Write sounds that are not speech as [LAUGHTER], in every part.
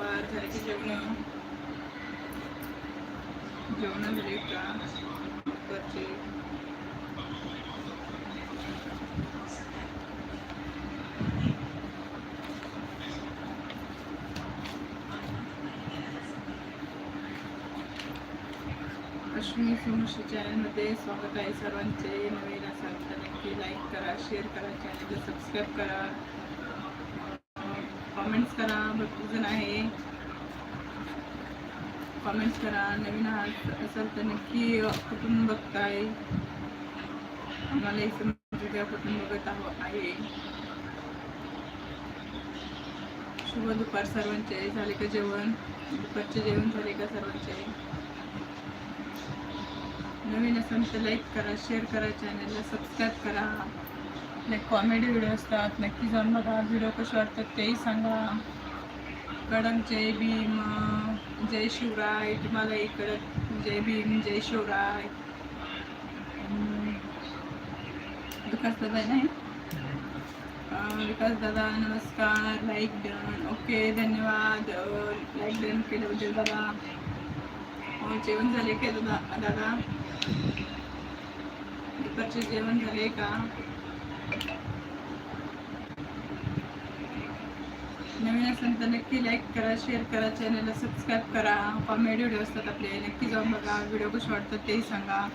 बाहेर की जेवणं. जेवण झाले का? करते अश्विनी सुमुशी चॅनलमध्ये स्वागत आहे सर्वांचे. नवीन असाल तर नक्की लाईक करा शेअर करा चॅनलला सबस्क्राईब करा. कमेंट्स करा भरपूर जण आहे. कमेंट्स करा नवीन आहात असाल तर नक्की कुठून बघताय? आम्हाला समजू द्या कुठून बघत आहो आहे. शुभ दुपार सर्वांचे. झाले का जेवण? दुपारचे जेवण झाले का सर्वांचे? नवीन असेल तर लाईक करा शेअर करा चॅनलला सबस्क्राईब करा. आपले कॉमेडी व्हिडिओ असतात. नक्की जाऊन बघा. व्हिडिओ कसे वाटतात तेही सांगा. कडक जय भीम जय शिवराय. तुम्हाला कडक जय भीम जय शिवराय. अं, विकास दादा नाही विकास दादा नमस्कार. लाईक डन ओके धन्यवाद. लाईक डन केल्याबद्दल दादा. जेवण झाले का दादा दादा? दुपारचे जेवण झाले का? नवीन असेल तर नक्की लाईक करा शेअर करा चॅनलला सबस्क्राईब करा. कॉमेडी व्हिडिओ असतात आपले नक्की जाऊन बघा. व्हिडिओ कसे वाटतात तेही सांगा.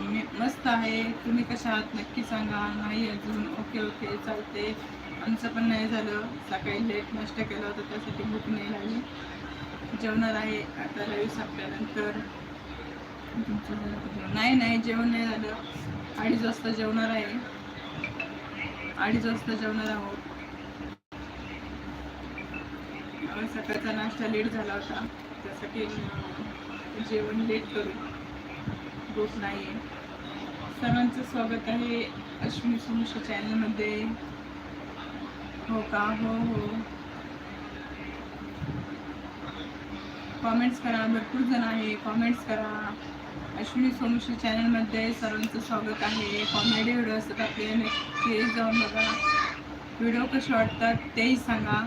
मी मस्त आहे. तुम्ही कशा आहात नक्की सांगा. नाही अजून. ओके ओके चालते आमचं पण नाही झालं. सकाळी लेट नाश्ता केला होता त्यासाठी भूक नाही लागली. जेवणार आहे आता रवी संपल्यानंतर. नाही नाही जेवण नाही झालं. अडीच वाजता जेवणार आहे. अडीच वाजता जेवणार आहोत. सकाळचा नाश्ता लेट झाला होता. त्यासाठी जेवण लेट करू भूक नाही आहे सर्वांचं स्वागत आहे अश्विनी सुमुश चॅनलमध्ये हो का? हो हो. कॉमेंट्स करा भरपूर जण आहे. कॉमेंट्स करा. अश्विनी सोमशी चॅनलमध्ये सर्वांचं स्वागत आहे. कॉमेडी व्हिडिओ असतात आपले ते जाऊन बघा. व्हिडिओ कसे वाटतात तेही सांगा.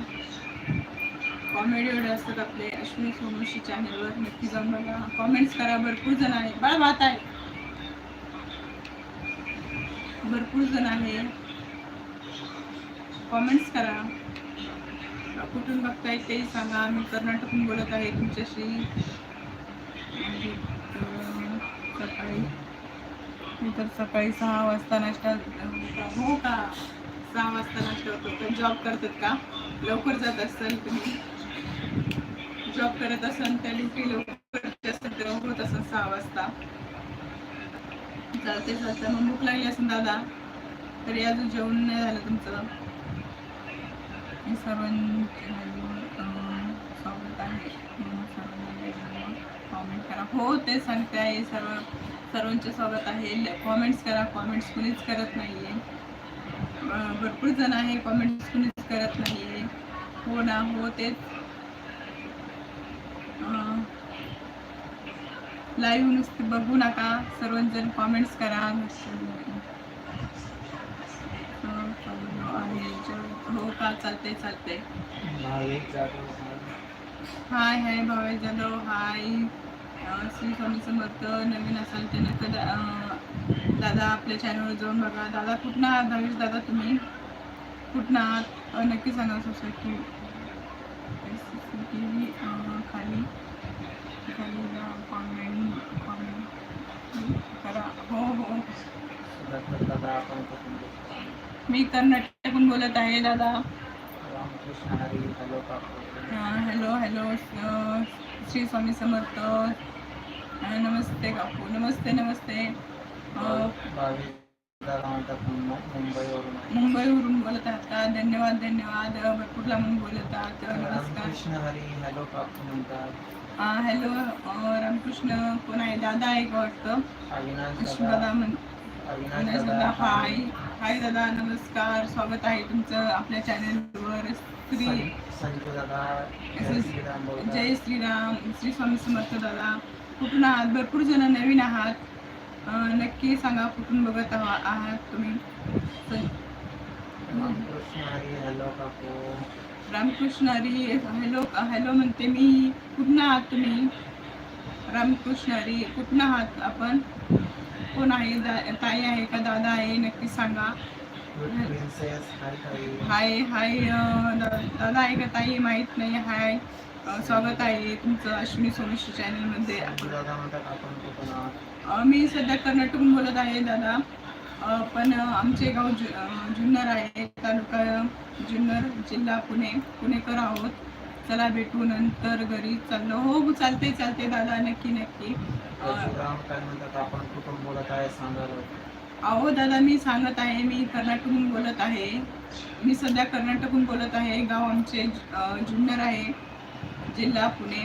कॉमेडी व्हिडिओ असतात आपले अश्विनी सोमशी चॅनलवर नक्की जाऊन बघा. कॉमेंट्स करा भरपूर जण आहे. बाळ बात आहे भरपूर जण आहे. कॉमेंट्स करा. कुठून बघताय ते सांगा. मी कर्नाटकून बोलत आहे तुमच्याशी. सकाळी. मी तर सकाळी सहा वाजता नाश्ता हो का? सहा वाजता नाश्ता होतो. तर जॉब करतात का? लवकर जात असाल तुम्ही? जॉब करत असाल त्या ड्युटी लवकर असेल होत असाल सहा वाजता. चालते चालतं. मग भूक लागली असेल दादा तरी अजून जेवण नाही झालं तुमचं. हे सर्वांचे अं, स्वागत आहे कॉमेंट करा हो ते सांगते आहे सर्व सर्वांचे स्वागत आहे कॉमेंट्स करा कॉमेंट्स कुणीच करत नाही आहे भरपूर जण आहे कॉमेंट्स कुणीच करत नाही आहे हो ना हो तेच लाईव्ह नुसते बघू नका सर्वजण कॉमेंट्स करा अं, हो का? चालते चालते हाय हाय भावे जाधव हाय. श्री स्वामी समर्थ नवीन असाल तर दा- अं, दादा आपल्या चॅनलवर जाऊन बघा. दादा कुठनं आहात? भावेश दादा तुम्ही? कुठनं आहात? नक्की सांगा सोसायटी. खाली. खाली कॉमेंट कॉमेंट करा. हो हो. मी कोण बोलत आहे दादा. Hello hello Shri Swami Samarth. नमस्ते काकू नमस्ते नमस्ते. मुंबईवरून बोलत आहात का? धन्यवाद धन्यवाद. अं, भरपूर लांबून बोलत आहात. नमस्कार. हॅलो काकू म्हणतात हॅलो रामकृष्ण. कोण आहे? दादा आहे का वाटतं? कृष्ण दादा दादा म्हण हाय. हाय दादा नमस्कार. स्वागत आहे तुमचं आपल्या चॅनलवर. श्री जय श्रीराम श्री स्वामी समर्थ दादा. कुठून आहात? भरपूर जण नवीन आहात. नक्की सांगा कुठून बघत आहा- आहात तुम्ही? रामकृष्ण हरी हॅलो हॅलो म्हणते मी. कुठनं आहात तुम्ही? रामकृष्ण हरी कुठनं आहात आपण? कोण आहे? दा- ताई आहे का? दादा आहे? नक्की सांगा. हाय हाय दा- दादा आहे का ताई? माहीत नाही. हाय. स्वागत आहे तुमचं अश्विनी सोमेश चॅनलमध्ये. संजू मी सध्या कर्नाटकहून बोलत आहे दादा. पण आमचे गाव जु जुन्नर आहे. तालुका जुन्नर जिल्हा पुणे पुणेकर आहोत. चला भेटू नंतर घरी. चाललो. हो चालते चालते दादा नक्की नक्की. अहो दादा मी सांगत आहे मी कर्नाटकहून बोलत आहे. मी सध्या कर्नाटकहून बोलत आहे. गाव आमचे जुन्नर आहे. जिल्हा पुणे.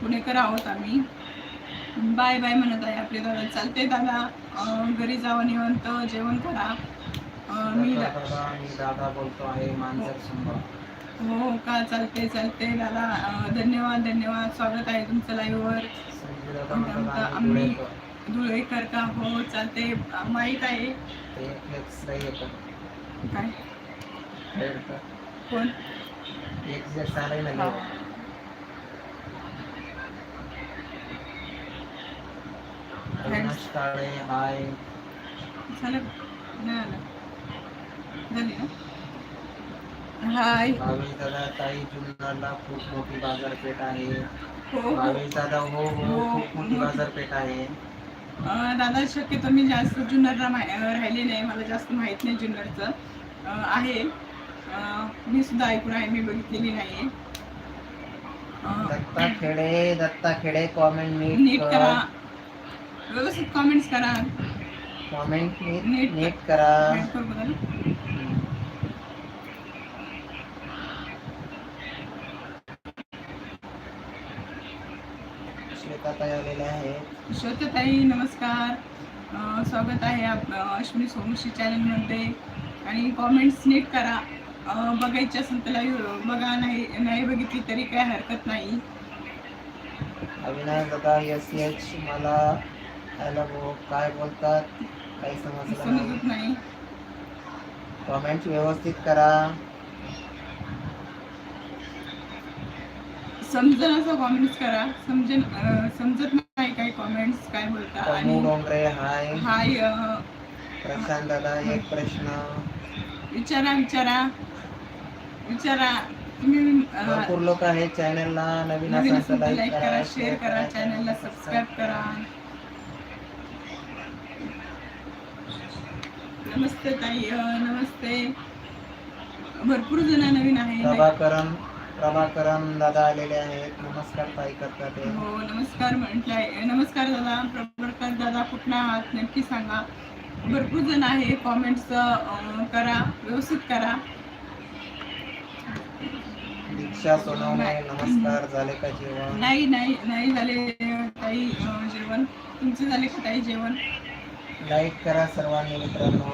पुणेकर आहोत आम्ही. बाय बाय म्हणत आहे आपले दादा. चालते दादा. घरी जावं निवंत. जेवण करा. मी दादा बोलतो आहे मांजर सुंबा हो का चालते चालते दादा धन्यवाद धन्यवाद. स्वागत आहे तुमचं लाईव्हवर आमचं- आम्ही धुळेकर. धुळेकर का? हो चालते माहीत आहे. काय? कोण? हा. झालं? नाही आलं झाली ना? हाय. भावेश दादा ताई जुन्नरला खूप मोठी बाजारपेठ आहे. हो हो. भावेश दादा हो हो हो, खूप मोठी. बाजारपेठ आहे. अं, दादा शक्यतो मी जास्त जुन्नरला मा अं, राहिले नाही. मला जास्त माहीत नाही जुन्नरचं. अं, आहे. अं, मी सुद्धा ऐकून आहे मी बघितलेली नाही आहे दत्ता खेडे दत्ता खेडे कॉमेंट नीट नीट करा. व्यवस्थित कॉमेंट्स करा. कॉमेंट नीट नीट नीट करा. नीट करू बघा ना. श्वेता ताई आलेल्या आहेत. श्रोतताई नमस्कार. स्वागत आहे आप अश्विनी सोमशी चॅनलमध्ये आणि कॉमेंट्स नीट करा. बघायची असेल तर बघा नाही नाही बघितली तरी काय हरकत नाही. अविनाश दादा एस एच मला हॅलो भाऊ काय बोलतात? काही समजलं समजत नाही. कॉमेंट व्यवस्थित करा. समजन असं कॉमेंट्स करा. समजन समजत नाही काय कॉमेंट्स काय बोलता. आणि डोंगरे हाय हाय प्रशांत दादा एक प्रश्न. विचारा विचारा. विचारा. तुम्ही भरपूर लोक आहेत चॅनलला नवीन असाल असेल तर लाईक करा शेअर करा चॅनलला सबस्क्राईब करा. नमस्ते ताई नमस्ते. भरपूर जण नवीन आहे प्रभाकरन दादा आलेले आहेत. नमस्कार ताई करतात ते. हो नमस्कार म्हटलंय. नमस्कार दादा. प्रभाकर दादा कुठला आहात? नक्की सांगा. भरपूर जण आहे. कॉमेंट्स करा. व्यवस्थित करा. दीक्षा सोनवणे नमस्कार. झाले का जेवण? नाही नाही नाही झाले ताई जेवण. तुमचे झाले का ताई जेवण? लाईक करा सर्वांनी मित्रांनो.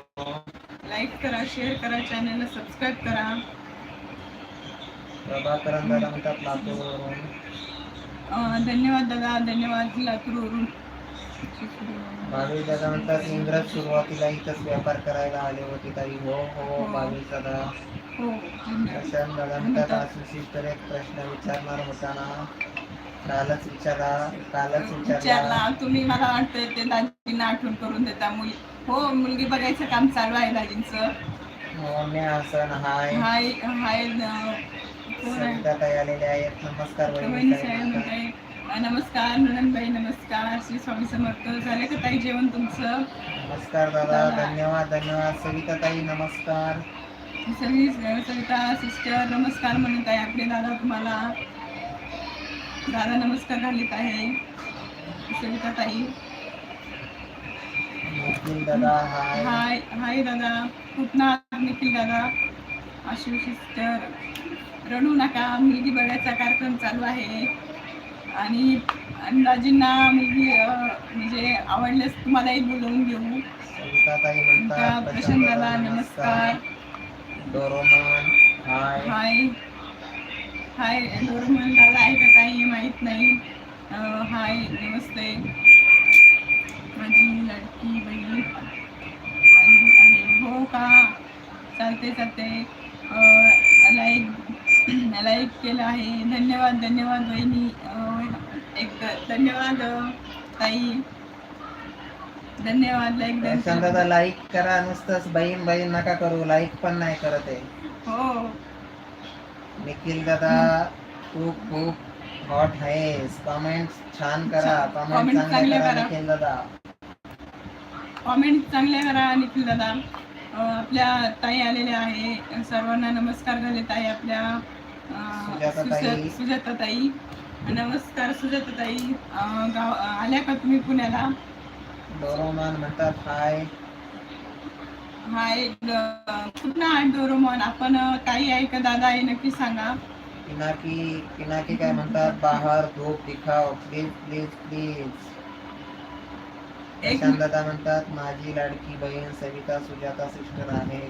लाईक करा शेअर करा चॅनलला सबस्क्राईब करा. प्रभाकरन दादा म्हणतात लातूरवरून धन्यवाद दादा धन्यवाद लातूरवरून. भावेश दादा म्हणतात इंग्रज सुरुवातीला इथंच व्यापार करायला आले होते ताई. हो हो हो. भावेश दादा. हो. प्रशांत दादा म्हणतात आशिष तर एक प्रश्न विचारणार होता ना. कालच विचारा कालच विचारला. तुम्ही मला वाटतं ते दाजींना आठवण करून देता. मुली हो मुलगी बघायचं काम चालू आहे दाजींचं. मोन्या हसन हाय. हाय हाय आहेत. नमस्कार अं, नमस्कार नंदनबाई नमस्कार. श्री स्वामी समर्थ. झालं का ताई जेवण तुमचं? नमस्कार दादा. धन्यवाद धन्यवाद. सविता ताई नमस्कार. सगळी सविता सिस्टर नमस्कार म्हणत आहे आपले दादा तुम्हाला. दादा नमस्कार घालीत आहे. सविता ताई. निखिल दादा हाय. हाय हाय दादा. कुठं आहात निखिल दादा. आशु सिस्टर. रडू नका मुलगी बघायचा कार्यक्रम चालू आहे. आणि अंदाजींना मुलगी म्हणजे आवडल्यास तुम्हालाही बोलवून घेऊ. दादा नमस्कार. डोरोमन हाय. हाय. हाय डोरमन दादा आहे का काही माहीत नाही. हाय नमस्ते. माझी लडकी बहीण. आहे हो का? चालते चालते. लाईक [CLEARS THROAT] लाईक केलं आहे. धन्यवाद धन्यवाद वहिनी. अं, एक धन्यवाद ताई. धन्यवाद लाईक लाईक करा. नुसतंच बहीण बहीण नका करू. लाईक पण नाही करत आहे. हो. निखिल दादा तू खूप हॉट आहेस कमेंट छान करा. कमेंट चांगले करा. निखिल दादा. कॉमेंट चांगले करा निखिल दादा. आपल्या ताई आलेल्या आहे. सर्वांना नमस्कार झाले ताई आपल्या अं, सुजाता सुजा- ताई. सुजाता ताई नमस्कार सुजाता ताई अं, गाव आल्या का तुम्ही पुण्याला? डोरोमान म्हणतात हाय. हाय. ड- कुठं आहे डोरोमॉन. आपण ताई आहे का दादा आहे नक्की सांगा. पिनाकी पिनाकी काय म्हणतात बाहेर धूप दिखाव प्लीज प्लीज प्लीज दादा म्हणतात माझी लाडकी बहीण सविता सुजाता सिस्टर आहे.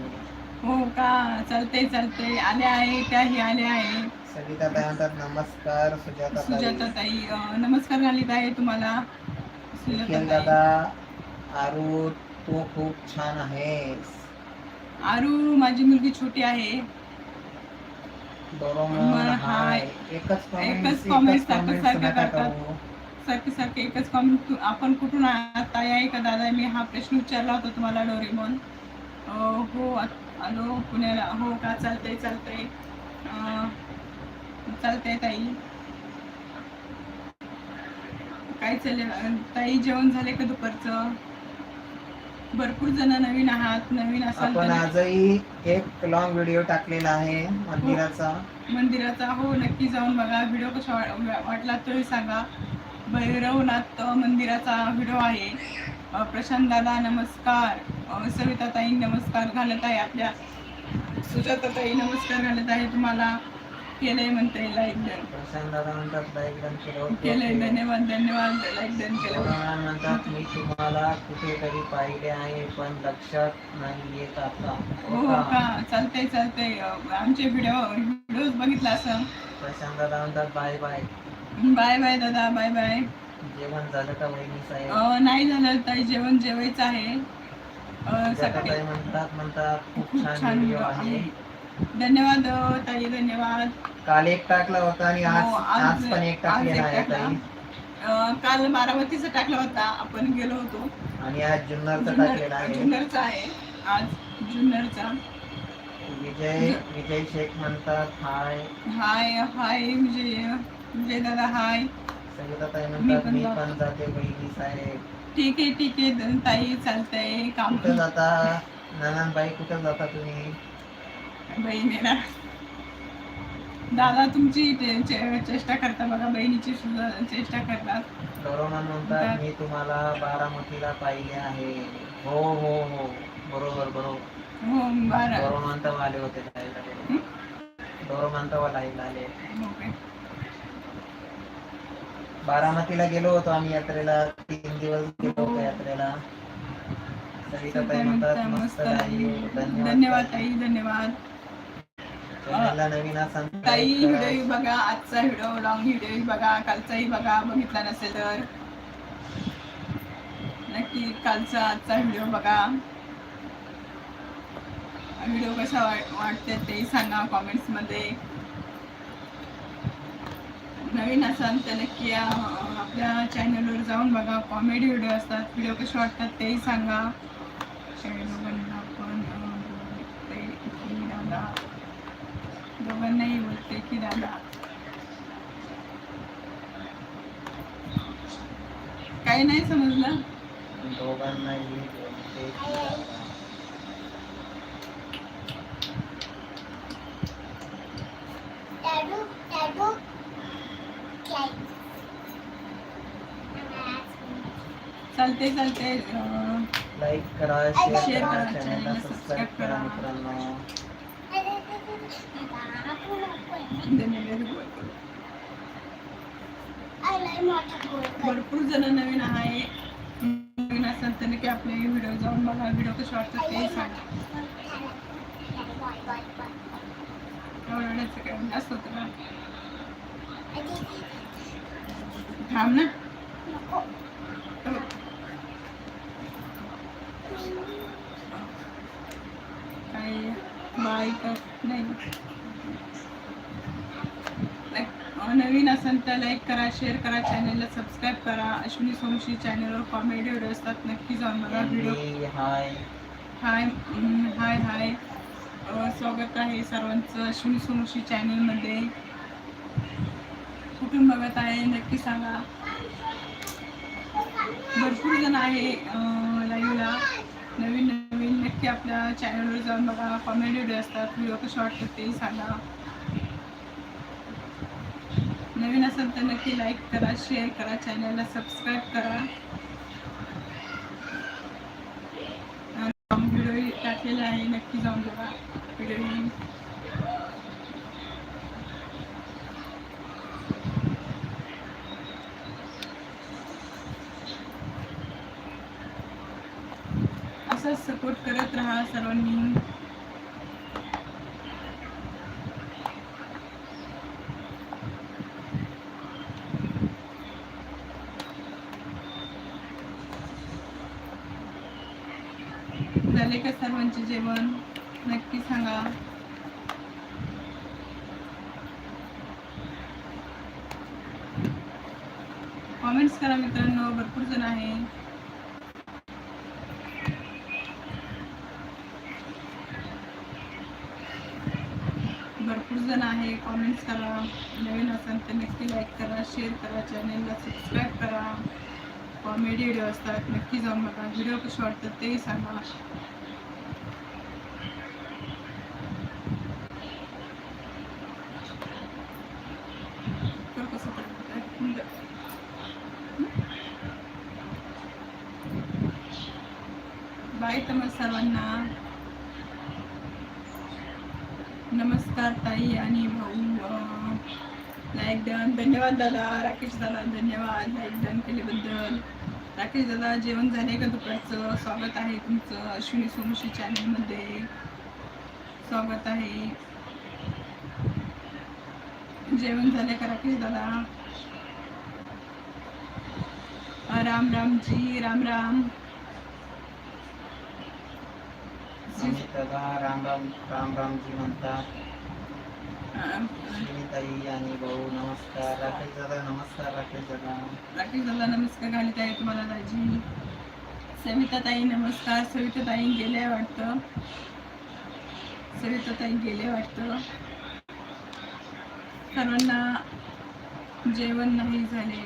हो का? चालते चालते आल्या आहे त्याही आल्या आहे. सविता ताई म्हणतात नमस्कार सुजाता सुजाता ताई नमस्कार घालीत आहे तुम्हाला. निखिल दादा ताई आरू तू खूप छान आहेस. आरू माझी मुलगी छोटी आहे. डोरोमॉन बरं, हाय हाय. एकच कमेंट एकच comment सारखं सारखं नका करतात. करू सारखे सारखे एकच कॉमेंट आपण कुठून आहात? ताई आहे का दादा? मी हा प्रश्न विचारला होता तुम्हाला डोरेमॉन. अं, हो आ- आलो पुण्याला. हो का? चालतंय चालतंय. अं, चालतंय ताई. काय चाललंय? ताई जेवण झाले का दुपारचं? भरपूर जण नवीन आहात नवीन असाल आपण तर. आजही एक लॉंग व्हिडिओ टाकलेला आहे मंदिराचा. मंदिराचा. हो नक्की जाऊन बघा. व्हिडिओ कसा वा- वाटला तोही सांगा. भैरवनाथ मंदिराचा व्हिडिओ आहे. प्रशांत दादा नमस्कार. अ, सविताताई नमस्कार घालत आहे आपल्या. सुजाताताई नमस्कार घालत आहे तुम्हाला. केलंय म्हणते लाईक डन प्रशांत दादा म्हणतात लाईक डन केलं केलंय. धन्यवाद धन्यवाद लाईक डन केलं म्हणतात मी तुम्हाला कुठेतरी पाहिले आहे पण लक्षात नाही येत आता. हो का? चालतंय चालतंय. आमचे व्हिडिओ व्हिडिओज बघितला असं? प्रशांत दादा म्हणतात बाय बाय. बाय बाय दादा. Bye bye. जेवण झालं का वहिनी साहेब? अ, नाही झालं ताई जेवण जेवायचं आहे. अ, सकाळी म्हणतात म्हणतात खूप खूप छान छान व्हिडिओ व्हिडिओ आहे. आहे. धन्यवाद अ, ताई धन्यवाद. काल एक टाकला होता आणि आज हो, आज- आज पण एक आज टाकलेला एक आहे टाकला. ताई. अ, काल बारामतीचा टाकला होता. आपण गेलो होतो. आणि आज जुन्नरचा जुन्नर- आहे. जुन्नरचा आहे. आज जुन्नरचा. विजय विजय शेख म्हणतात हाय. हाय हाय विजय विजय दादा हाय. संगीता ताई मी म्हणतात पण मी जातो. पण जाते. बहिणी साहेब. ठीक आहे ठीक आहे. ताई चालतंय काम कुठं जाता? नानांबाई कुठं जाता तुम्ही? बहिणीला दादा तुमची चे- चेष्टा करता बघा बहिणीची सुद्धा चेष्टा करतात डोरोमन म्हणतात मी तुम्हाला बारामतीला पाहिले आहे. हो हो हो. बरोबर बरोबर. हो बरं. डोरोमन तर आले होते लाईव्ह आले डोरोमन तर लाईव्ह आले. हो काय. बारामतीला गेलो होतो आम्ही यात्रेला तीन दिवस गेलो होतो यात्रेला. सविता ताई म्हणतात मस्त धन्यवाद ताई. धन्यवाद. चॅनलला नवीन असाल ताई. व्हिडिओ बघा आजचा व्हिडिओ लॉंग व्हिडिओ बघा कालचाही बघा बघितला नसेल तर. नक्की कालचा आजचा व्हिडिओ बघा. व्हिडिओ कसा वाट वाटते ते सांगा कॉमेंट्समध्ये. नवीन असाल तर नक्की आपल्या चॅनलवर जाऊन बघा. कॉमेडी व्हिडिओ असतात व्हिडिओ कसे वाटतात तेही सांगा. दोघांना आपण बोलते की दादा दोघांनाही बोलते की दादा. काही नाही समजलं? दोघांनाही बोलते चालते चालते लाईक करा शेअर करा चॅनलला सबस्क्राईब करा. मित्रांनो. भरपूर जण नवीन आहे. नवीन असाल तर नक्की आपले व्हिडिओ जाऊन बघा. व्हिडिओ कसे वाटतात ते सांगा. एवढ्याचं काय जास्त होतं का थांब ना. नाही. नवीन असेल तर लाईक करा शेअर करा चॅनलला सबस्क्राईब करा. अश्विनी सोमशी चॅनलवर कॉमेडी व्हिडिओ असतात नक्की जाऊन बघा व्हिडिओ हाय हाय हाय हाय स्वागत आहे सर्वांचं अश्विनी सोमशी चॅनलमध्ये कुठून बघत आहे नक्की सांगा. भरपूर जण आहे लाईव्हला नक्की आपल्या चॅनलवर जाऊन बघा कॉमेडी व्हिडिओ असतात व्हिडिओ कसे वाटतात तेही सांगा. नवीन असेल तर नक्की लाईक करा शेअर करा चॅनलला सबस्क्राईब करा. व्हिडिओ टाकलेला आहे नक्की जाऊन बघा व्हिडिओ असंच सपोर्ट करत राहा सर्वांनी झाले का सर्वांचे जेवण? नक्की सांगा. कॉमेंट्स करा मित्रांनो भरपूर जण आहे. भरपूर जण आहे कॉमेंट्स करा. नवीन असाल तर नक्की लाईक करा शेअर करा चॅनेलला सबस्क्राईब करा. कॉमेडी व्हिडिओ असतात नक्की जाऊन बघा. व्हिडिओ कसे वाटतात तेही सांगा कर कसं करतात बाय तमल सर्वांना नमस्कार ताई आणि भाऊ लाईक डन धन्यवाद दादा राकेश दादा धन्यवाद लाईक डन केल्याबद्दल राकेश दादा. जेवण झाले का दुपारचं? स्वागत आहे तुमचं. अश्विनी सोमशी चॅनलमध्ये. स्वागत आहे. जेवण झाले का राकेश दादा? राम राम रामजी. राम. राम दादा राम राम राम रामजी म्हणतात. ताई आणि भाऊ नमस्कार. राकेश दादा नमस्कार राकेश दादा. राकेश दादा नमस्कार. घालीत आहे तुम्हाला दाजी. सविता ताई नमस्कार. सविता ताई गेले वाटतं. सविता ताई गेले वाटतं. सर्वांना जेवण नाही झाले.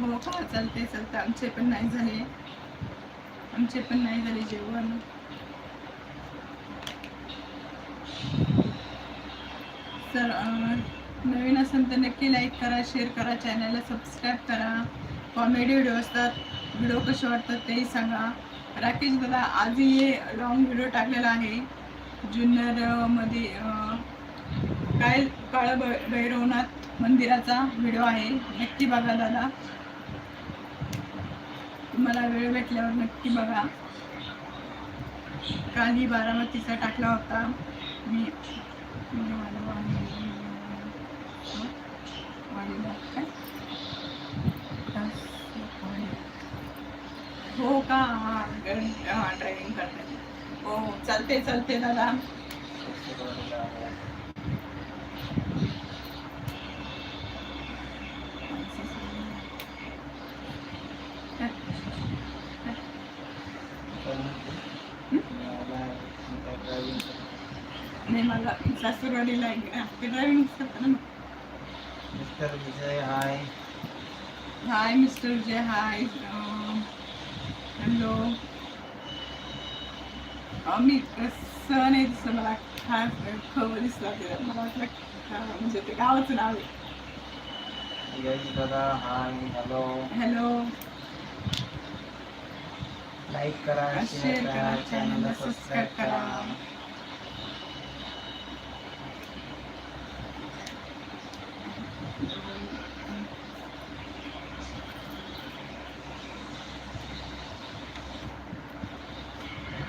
हो, हो का चालते चालते आमचे पण नाही झाले. आमचे पण नाही झाले जेवण. तर नवीन असेल तर नक्की लाईक करा शेअर करा चॅनलला सबस्क्राईब करा. कॉमेडी व्हिडिओ असतात व्हिडिओ कसे वाटतात तेही सांगा. राकेश दादा आजही लॉंग व्हिडिओ टाकलेला आहे. जुन्नरमध्ये काय काळ भैरवनाथ मंदिराचा व्हिडिओ आहे. नक्की बघा दादा. तुम्हाला वेळ भेटल्यावर नक्की बघा. कालही बारामतीचा टाकला होता. मी मी वाढवा- वाढीला काय? हो का? हा ड्रायव्हिंग करते. हो हो चालते चालते दादा. नाही मला सासूरवाडीला ते ड्रायव्हिंग करताना mister Vijay hi hi mister Vijay hi hello मी सण आहे दिसलं मला हा खबर दिसला ते मला वाटलं हा, म्हणजे ते गावाचं नाव आहे यश दादा हाय हॅलो हॅलो लाईक करा शेअर करा चॅनलला सबस्क्राईब करा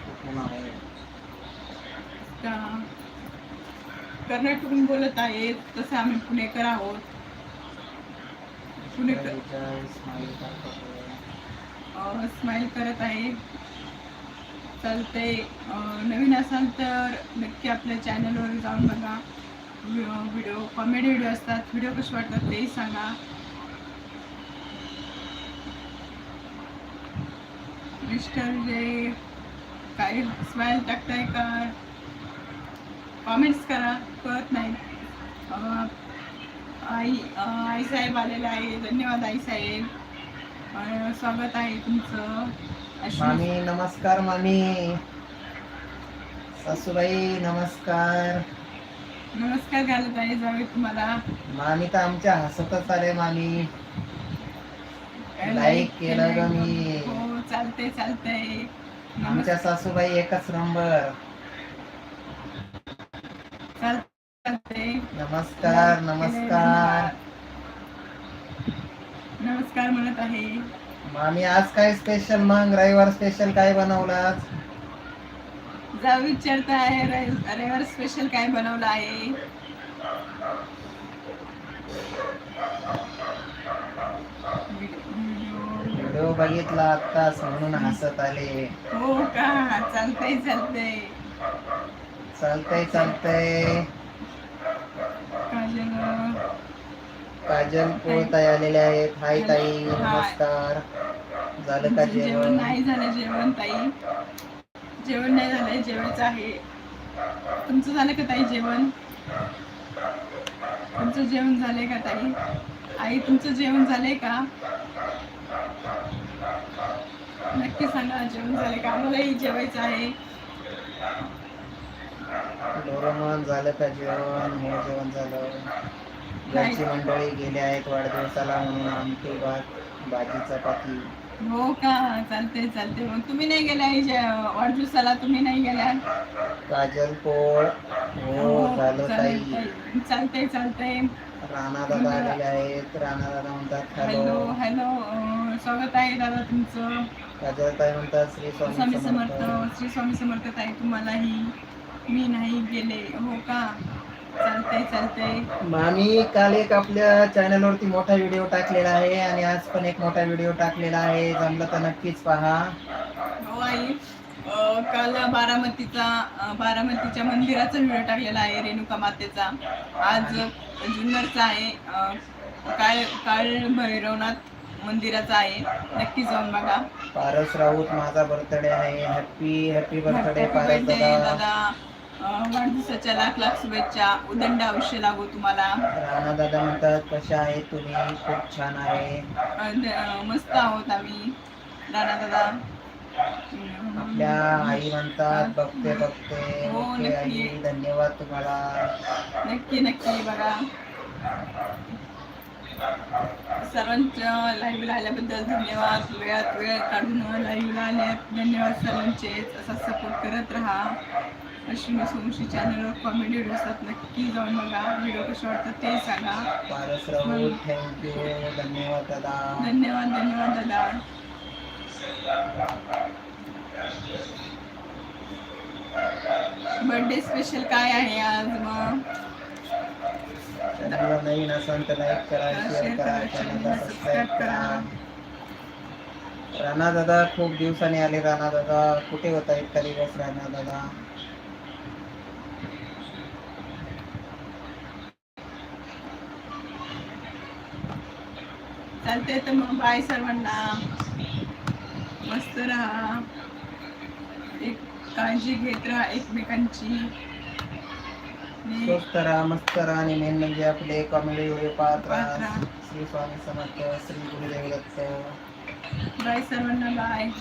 कुठून आहे का कर्नाटकून बोलत आहेत तसं आम्ही पुणेकर आहोत. पुणेकर स्माईल करतो आहे. चालते नवीन असाल तर नक्की आपल्या चॅनलवर जाऊन बघा. व्हिडिओ कॉमेडी व्हिडिओ असतात. व्हिडिओ कसे वाटतात तेही सांगा. मिस्टर जे काही स्माईल टाकताय का? कॉमेंट्स करा. कळत नाही. आई अं, आई साहेब आलेले आहे धन्यवाद आई साहेब अं, स्वागत आहे तुमचं. मामी नमस्कार मामी. सासूबाई नमस्कार. नमस्कार घालत आहे जावे तुम्हाला. मामी तर आमच्या हसतच आले मामी. लाईक केलं ग मी. हो चालते चालतंय. आमच्या सासूबाई एकच नंबर चालते नमस्कार नमस्कार. नमस्कार म्हणत आहे. मामी आज काय स्पेशल मग रविवार स्पेशल काय बनवलं आज? जाऊ विचारत आहे रवि- रविवार स्पेशल काय बनवलं आहे? व्हिडिओ- बघितला आत्ताच म्हणून हसत आले. हो का? चालतंय चालतंय. चालतंय चालतंय काजल काजल पोळताई आलेले आहेत. हाय ताई. नमस्कार. झालं का जेवण? जेवण? नाही झालं जेवण ताई. जेवण नाही झालंय जेवायचं आहे. तुमचं झालं का ताई जेवण? तुमचं जेवण झालंय का ताई? आई तुमचं जेवण झालंय का? नक्की सांगा जेवण झालंय का? आम्हालाही जेवायचं आहे. डोरेमॉन झालं का जेवण? हो जेवण झालं. घरची मंडळी गेले आहेत वाढदिवसाला म्हणून आमटी भात भाजी चपाती. हो का? चालते चालते मग तुम्ही नाही गेल्या जे- वाढदिवसाला? तुम्ही नाही गेल्या? काजल पोळ. हो झालं ताई. चालते चालते राणा दादा आलेले आहेत. राणा दादा म्हणतात हॅलो. हॅलो स्वागत आहे दादा तुमचं. काजल ताई म्हणतात श्री स्वामी समर्थ. श्री स्वामी समर्थ ताई तुम्हालाही मी नाही गेले. हो का? चालतंय काल एक आपल्या चॅनल वरती मोठा व्हिडिओ टाकलेला आहे आणि आज पण एक मोठा व्हिडिओ टाकलेला आहे. जमलं तर नक्कीच पहा. हो आई. अं, काल बारामतीचा अं, बारामतीच्या मंदिराचा व्हिडिओ टाकलेला आहे रेणुका मातेचा. आज जुन्नरचा आहे. अं, काळ काळ भैरवनाथ मंदिराचा आहे. नक्की जाऊन बघा. पारस राऊत माझा बर्थडे आहे. हॅपी हॅपी बर्थडे पारस दादा. वाढदिवसाच्या लाख लाख शुभेच्छा. उदंड आयुष्य लागो तुम्हाला. राणा दादा म्हणतात कशा आहे तुम्ही? खूप छान आहे. अं, मस्त आहोत आम्ही. राणा दादा आपल्या आई म्हणतात बघते बघते. हो, ओके नक्की. आई धन्यवाद तुम्हाला. नक्की नक्की बघा. सर्वांच्या लाईव्हला आल्याबद्दल धन्यवाद. वेळात वेळ काढून लाईव्हला आल्या धन्यवाद सर्वांचे असा सपोर्ट करत राहा. अश्विनी सोमशी चॅनलवर कॉमेडी व्हिडिओ असतात. नक्की जाऊन बघा. व्हिडिओ कसे वाटतात ते सांगा. पारस राऊत थँक्यू धन्यवाद दादा. धन्यवाद धन्यवाद दादा. बर्थडे स्पेशल काय आहे आज मग? चॅनलला नवीन असाल तर लाईक करा शेअर करा चॅनलला सबस्क्राईब करा. राणा दादा खूप दिवसांनी आले. राणा दादा कुठे होता इतका दिवस राणा दादा? चालते तर मग बाय सर्वांना. मस्त राहा. एक काळजी घेत राहा एकमेकांची. स्वस्त राहा मस्त राहा आणि मेन म्हणजे आपले कॉमेडी व्हिडिओ पाहत राहा. श्री स्वामी समर्थ श्री गुरुदेव दत्त. बाय सर्वांना बाय.